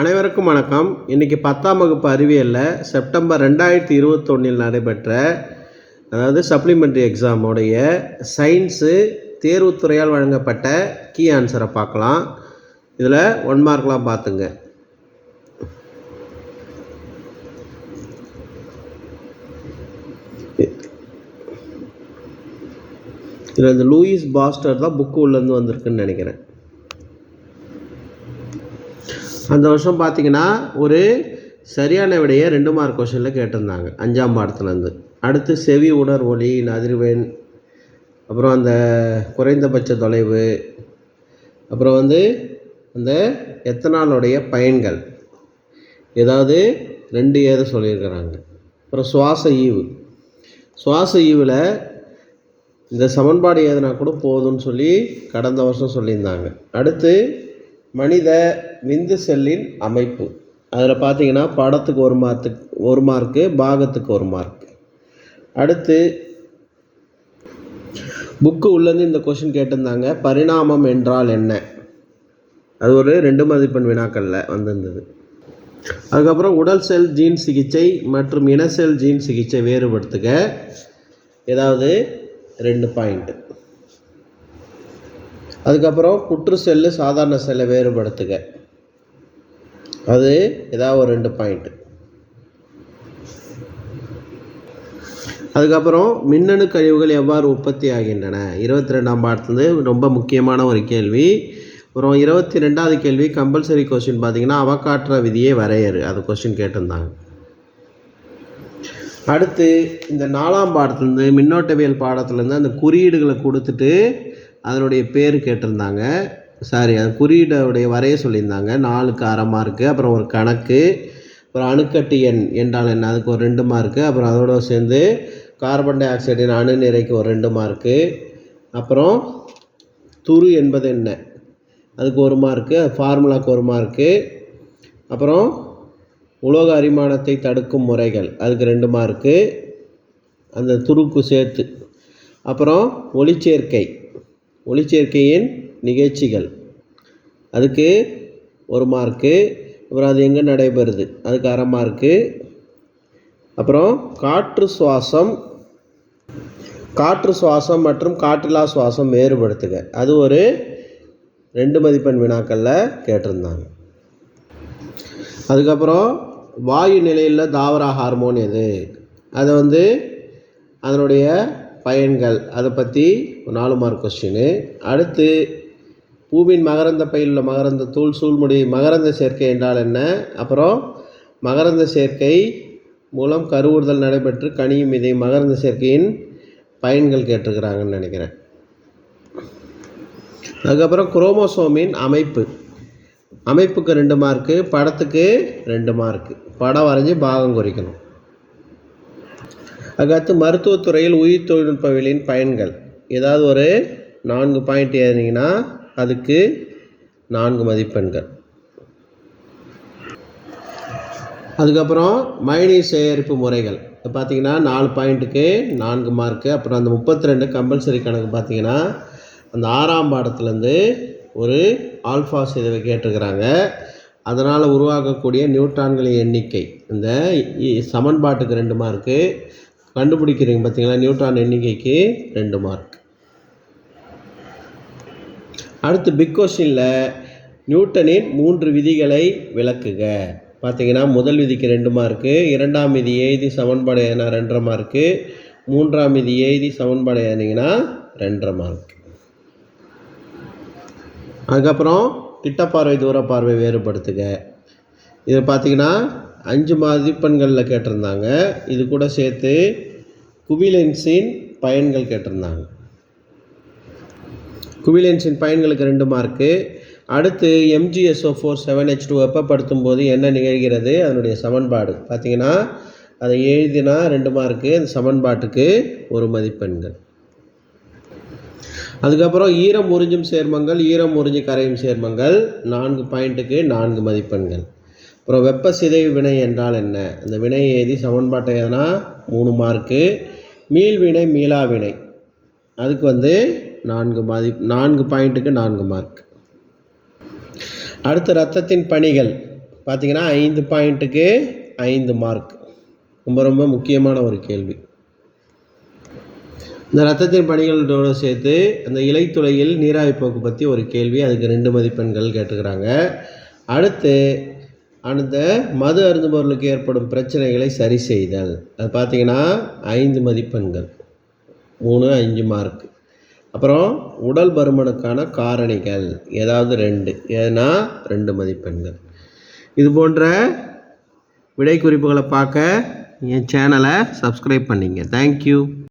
அனைவருக்கும் வணக்கம். இன்றைக்கி பத்தாம் வகுப்பு அறிவியலில் செப்டம்பர் ரெண்டாயிரத்தி இருபத்தொன்னில் நடைபெற்ற அதாவது சப்ளிமெண்ட்ரி எக்ஸாமோடைய சயின்ஸு தேர்வுத்துறையால் வழங்கப்பட்ட கீ ஆன்சரை பார்க்கலாம். இதில் ஒன் மார்க்லாம் பார்த்துங்க. இதில் இந்த லூயிஸ் பாஸ்டர் தான் புக்கு உள்ளேருந்து வந்திருக்குன்னு நினைக்கிறேன். அந்த வருஷம் பார்த்தீங்கன்னா ஒரு சரியான விடையை ரெண்டு மார்க் கொஷனில் கேட்டிருந்தாங்க அஞ்சாம் பாடத்துலேருந்து. அடுத்து செவி உணர் ஒளி அதிர்வெண் அப்புறம் அந்த குறைந்தபட்ச தொலைவு அப்புறம் வந்து அந்த எத்தனாலுடைய பயன்கள். ஏதாவது ரெண்டு ஏது சொல்லியிருக்கிறாங்க. அப்புறம் சுவாச ஈவு. சுவாச ஈவில் இந்த சமன்பாடு ஏதுனா கூட போதும்னு சொல்லி கடந்த வருஷம் சொல்லியிருந்தாங்க. அடுத்து மனித விந்து செல்லின் அமைப்பு. அதில் பார்த்தீங்கன்னா படத்துக்கு ஒரு மார்க்கு ஒரு மார்க்கு பாகத்துக்கு ஒரு மார்க் அடுத்து புக்கு உள்ளேருந்து இந்த கொஷின் கேட்டிருந்தாங்க பரிணாமம் என்றால் என்ன? அது ஒரு ரெண்டு மதிப்பெண் வினாக்களில் வந்திருந்தது. அதுக்கப்புறம் உடல் செல் ஜீன் சிகிச்சை மற்றும் இன செல் ஜீன் சிகிச்சை வேறுபடுத்துக. ஏதாவது ரெண்டு பாயிண்ட்டு அதுக்கப்புறம் புற்று செல்லு சாதாரண செல்லை வேறுபடுத்துக. அது ஏதாவது ஒரு ரெண்டு பாயிண்ட்டு அதுக்கப்புறம் மின்னணு கழிவுகள் எவ்வாறு உற்பத்தி ஆகின்றன? இருபத்தி ரெண்டாம் பாடத்துலேருந்து ரொம்ப முக்கியமான ஒரு கேள்வி. அப்புறம் இருபத்தி ரெண்டாவது கேள்வி கம்பல்சரி கொஸ்டின் பார்த்தீங்கன்னா அவகாற்ற விதியை வரையறு. அது கொஸ்டின் கேட்டிருந்தாங்க. அடுத்து இந்த நாலாம் பாடத்துலேருந்து மின்னோட்டவியல் பாடத்துலேருந்து அந்த குறியீடுகளை கொடுத்துட்டு அதனுடைய பேர் கேட்டிருந்தாங்க. சாரி அது குறியீடுடைய வரைய சொல்லியிருந்தாங்க. நாலுக்கு அரை மார்க்கு அப்புறம் ஒரு கணக்கு அப்புறம் அணுக்கட்டு எண் என்றால் என்ன? அதுக்கு ஒரு ரெண்டு மார்க்கு அப்புறம் அதோட சேர்ந்து கார்பன் டை ஆக்சைடின் அணு நிறைக்கு ஒரு ரெண்டு மார்க்கு அப்புறம் துரு என்பது என்ன? அதுக்கு ஒரு மார்க்கு ஃபார்முலாவுக்கு ஒரு மார்க்கு அப்புறம் உலோக அரிமானத்தை தடுக்கும் முறைகள் அதுக்கு ரெண்டு மார்க்கு அந்த துருக்கு சேர்த்து அப்புறம் ஒளிச்சேர்க்கை. ஒளிச்சேர்க்கையின் நிகழ்ச்சிகள். அதுக்கு ஒரு மார்க்கு அப்புறம் அது எங்கே நடைபெறுது? அதுக்கு அரை மார்க்கு அப்புறம் காற்று சுவாசம் காற்று சுவாசம் மற்றும் காற்றிலா சுவாசம் வேறுபடுத்துக. அது ஒரு ரெண்டு மதிப்பெண் வினாக்களில் கேட்டிருந்தாங்க. அதுக்கப்புறம் வாயு நிலையில் தாவர ஹார்மோன் எது? அதை வந்து அதனுடைய பயன்கள். அதை பற்றி ஒரு நாலு மார்க் கொஸ்டின் அடுத்து பூவின் மகரந்த பையில் உள்ள மகரந்த தூள் சூழ்முடி மகரந்த சேர்க்கை என்றால் என்ன? அப்புறம் மகரந்த சேர்க்கை மூலம் கருவுறுதல் நடைபெற்று கனியும் இதை மகரந்த சேர்க்கையின் பயன்கள் கேட்டிருக்கிறாங்கன்னு நினைக்கிறேன். அதுக்கப்புறம் குரோமோசோமின் அமைப்பு. அமைப்புக்கு ரெண்டு மார்க்கு படத்துக்கு ரெண்டு மார்க்கு படம் வரைஞ்சி பாகம் குறிக்கணும். அதுக்கடுத்து மருத்துவத்துறையில் உயிர் தொழில்நுட்பவியலின் பயன்கள். ஏதாவது ஒரு நான்கு பாயிண்ட் ஏறினீங்கன்னா அதுக்கு நான்கு மதிப்பெண்கள். அதுக்கப்புறம் மழைநீர் சேகரிப்பு முறைகள். இப்போ பார்த்தீங்கன்னா நாலு பாயிண்ட்டுக்கு நான்கு மார்க்கு அப்புறம் அந்த முப்பத்தி ரெண்டு கம்பல்சரி கணக்கு பார்த்தீங்கன்னா அந்த ஆறாம் பாடத்துலேருந்து ஒரு ஆல்ஃபா சிதைவை கேட்டிருக்கிறாங்க. அதனால் உருவாக்கக்கூடிய நியூட்ரான்களின் எண்ணிக்கை. இந்த சமன்பாட்டுக்கு ரெண்டு மார்க்கு கண்டுபிடிக்கிறீங்க பார்த்தீங்களா நியூட்ரான் எண்ணிக்கைக்கு ரெண்டு மார்க் அடுத்து பிக் கொஸ்டினில் நியூட்டனின் மூன்று விதிகளை விளக்குக. பார்த்தீங்கன்னா முதல் விதிக்கு ரெண்டு மார்க்கு இரண்டாம் விதி எழுதி சமன்பாடு ஏன்னா ரெண்டரை மார்க்கு மூன்றாம் விதி எழுதி சமன்பாடு ஏறினீங்கன்னா ரெண்டரை மார்க் அதுக்கப்புறம் திட்டப்பார்வை தூர பார்வை வேறுபடுத்துக. இது பார்த்தீங்கன்னா அஞ்சு மதிப்பெண்களில் கேட்டிருந்தாங்க. இது கூட சேர்த்து குவிலென்ஸின் பயன்கள் கேட்டிருந்தாங்க. குவிலென்ஸின் பயன்களுக்கு ரெண்டு மார்க்கு. அடுத்து MGSO four seven H two வெப்பப்படுத்தும் போது என்ன நிகழ்கிறது? அதனுடைய சமன்பாடு. பார்த்தீங்கன்னா அதை எழுதினா ரெண்டு மார்க்கு. அந்த சமன்பாட்டுக்கு ஒரு மதிப்பெண்கள். அதுக்கப்புறம் ஈரம் உறிஞ்சும் சேர்மங்கள் ஈரம் உறிஞ்சி கரையும் சேர்மங்கள். நான்கு பாயிண்ட்டுக்கு நான்கு மதிப்பெண்கள். அப்புறம் வெப்ப சிதைவு வினை என்றால் என்ன? அந்த வினையை எழுதி சமன்பாட்டை எதனா மூணு மார்க்கு. மீள்வினை மீளாவினை. மீளா வினை அதுக்கு வந்து நான்கு மதி நான்கு பாயிண்ட்டுக்கு நான்கு மார்க் அடுத்து ரத்தத்தின் பணிகள். பார்த்தீங்கன்னா ஐந்து பாயிண்ட்டுக்கு ஐந்து மார்க் ரொம்ப ரொம்ப முக்கியமான ஒரு கேள்வி. இந்த ரத்தத்தின் பணிகளோடு சேர்த்து அந்த இலைத்துளையில் நீராவி போக்கு பற்றி ஒரு கேள்வி. அதுக்கு ரெண்டு மதிப்பெண்கள் கேட்டுக்கிறாங்க அடுத்து அந்த மது அருந்துபவர்களுக்கு ஏற்படும் பிரச்சனைகளை சரி செய்தல். அது பார்த்தீங்கன்னா ஐந்து மதிப்பெண்கள். மூணு அஞ்சு மார்க். அப்புறம் உடல் பருமனுக்கான காரணிகள். ஏதாவது ரெண்டு. ஏன்னா ரெண்டு மதிப்பெண்கள். இது போன்ற விடை குறிப்புகளை பார்க்க என் சேனலை சப்ஸ்கிரைப் பண்ணிங்க. தேங்க்யூ